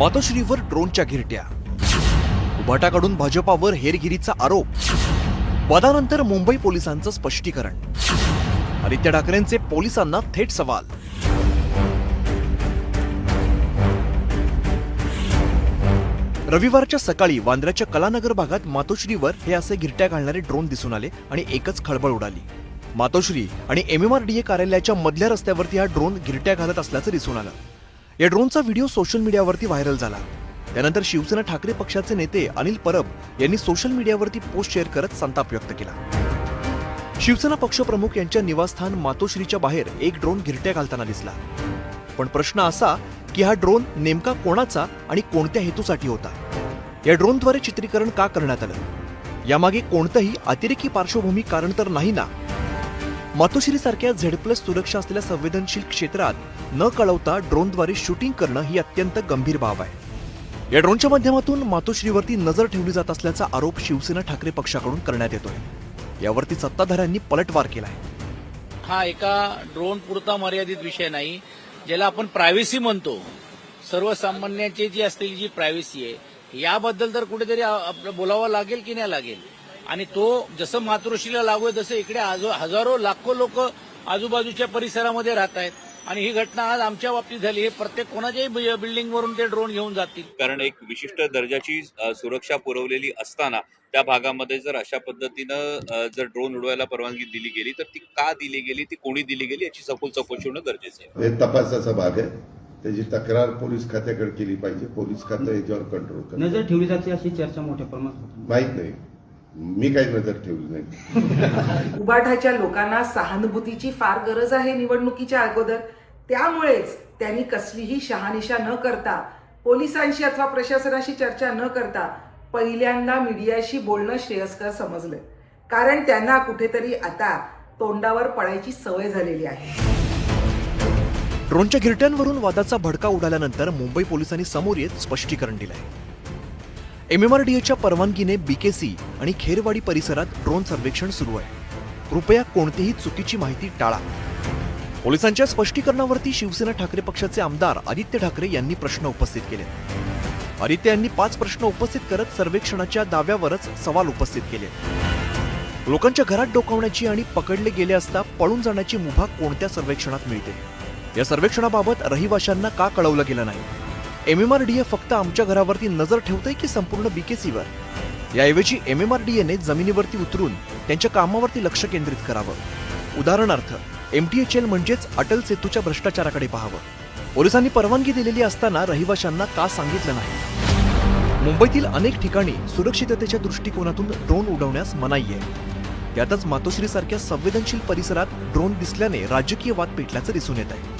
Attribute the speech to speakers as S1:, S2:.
S1: मातोश्रीवर ड्रोनच्या घिरट्या. उभाटाकडून भाजपावर हेरगिरीचा आरोप. पदानंतर मुंबई पोलिसांचं स्पष्टीकरण. आदित्य ठाकरेंचे पोलिसांना थेट सवाल. रविवारच्या सकाळी वांद्र्याच्या कलानगर भागात मातोश्रीवर हे असे गिरट्या घालणारे ड्रोन दिसून आले आणि एकच खळबळ उडाली. मातोश्री आणि एमएमआरडीए कार्यालयाच्या मधल्या रस्त्यावरती हा ड्रोन गिरट्या घालत असल्याचं दिसून आलं. या ड्रोनचा व्हिडिओ सोशल मीडियावरती व्हायरल झाला. त्यानंतर शिवसेना ठाकरे पक्षाचे नेते अनिल परब यांनी सोशल मीडियावरती पोस्ट शेअर करत संताप व्यक्त केला. शिवसेना पक्षप्रमुख यांच्या निवासस्थान मातोश्रीच्या बाहेर एक ड्रोन गिरट्या घालताना दिसला. पण प्रश्न असा की हा ड्रोन नेमका कोणाचा आणि कोणत्या हेतूसाठी होता? या ड्रोनद्वारे चित्रीकरण का करण्यात आलं? यामागे कोणतंही अतिरेकी पार्श्वभूमी कारण तर नाही ना? मातोश्रीसारख्या झेड प्लस सुरक्षा असलेल्या संवेदनशील क्षेत्रात न कळवता ड्रोनद्वारे शूटिंग करणं ही अत्यंत गंभीर बाब आहे. या ड्रोनच्या माध्यमातून मातोश्रीवरती नजर ठेवली जात असल्याचा आरोप शिवसेना ठाकरे पक्षाकडून करण्यात येतोय. यावरती सत्ताधाऱ्यांनी पलटवार केलाय.
S2: हा एका ड्रोन पुरता मर्यादित विषय नाही ज्याला आपण प्रायव्हसी म्हणतो. सर्वसामान्याची जी असलेली जी प्रायव्हसी आहे याबद्दल तर कुठेतरी आपलं बोलावं लागेल की नाही लागेल? आणि तो जसं मातृश्रीला लागू आहे तसं इकडे आजो- हजारो लाखो लोक आजूबाजूच्या परिसरामध्ये राहत आहेत. आणि ही घटना आज आमच्या बाबतीत झाली. हे प्रत्येक कोणाच्याही बिल्डिंगवरून ते ड्रोन घेऊन जातील.
S3: कारण एक विशिष्ट दर्जाची सुरक्षा पुरवलेली असताना त्या भागामध्ये जर अशा पद्धतीनं जर ड्रोन उडवायला परवानगी दिली गेली तर ती का दिली गेली ती कोणी दिली गेली याची सखोल चौकशी होणं गरजेचं आहे.
S4: हे तपासाचा भाग आहे. त्याची तक्रार पोलीस खात्याकडे केली पाहिजे. पोलीस खातं याच्यावर कंट्रोल
S5: नजर ठेवली जाते अशी चर्चा मोठ्या प्रमाणात होती
S4: माहीत नाही. मी काही नजर ठेवली नाही.
S6: उबाठाच्या लोकांना सहानुभूतीची फार गरज आहे निवडणुकीच्या अगोदर. त्यामुळेच त्यांनी कसलीही शहानिशा न करता पोलिसांशी अथवा प्रशासनाशी चर्चा न करता पहिल्यांदा मीडियाशी बोलणं श्रेयस्कर समजलं. कारण त्यांना कुठेतरी आता तोंडावर पडायची सवय झालेली आहे.
S1: ड्रोनच्या गिरट्यांवरून वादाचा भडका उडाल्यानंतर मुंबई पोलिसांनी समोर येत स्पष्टीकरण दिलंय. एमएमआरडीएच्या परवानगीने बीकेसी आणि खेरवाडी परिसरात ड्रोन सर्वेक्षण सुरू आहे. कृपया कोणतीही चुकीची माहिती टाळा. पोलिसांच्या स्पष्टीकरणावरती शिवसेना ठाकरे पक्षाचे आमदार आदित्य ठाकरे यांनी प्रश्न उपस्थित केले. आदित्य यांनी पाच प्रश्न उपस्थित करत सर्वेक्षणाच्या दाव्यावरच सवाल उपस्थित केले. लोकांच्या घरात डोकावण्याची आणि पकडले गेले असता पळून जाण्याची मुभा कोणत्या सर्वेक्षणात मिळते? या सर्वेक्षणाबाबत रहिवाशांना का कळवलं गेलं नाही? एमएमआरडीए फक्त आमच्या घरावरती नजर ठेवतंय की संपूर्ण बीकेसीवर याऐवजी एम एम आर डी एने जमिनीवरती उतरून त्यांच्या कामावरती लक्ष केंद्रित करावं. उदाहरणार्थ एमटीएचएल म्हणजेच अटल सेतूच्या भ्रष्टाचाराकडे पाहावं. पोलिसांनी परवानगी दिलेली असताना रहिवाशांना का सांगितलं नाही? मुंबईतील अनेक ठिकाणी सुरक्षिततेच्या दृष्टिकोनातून ड्रोन उडवण्यास मनाई आहे. त्यातच मातोश्रीसारख्या संवेदनशील परिसरात ड्रोन दिसल्याने राजकीय वाद पेटल्याचं दिसून येत आहे.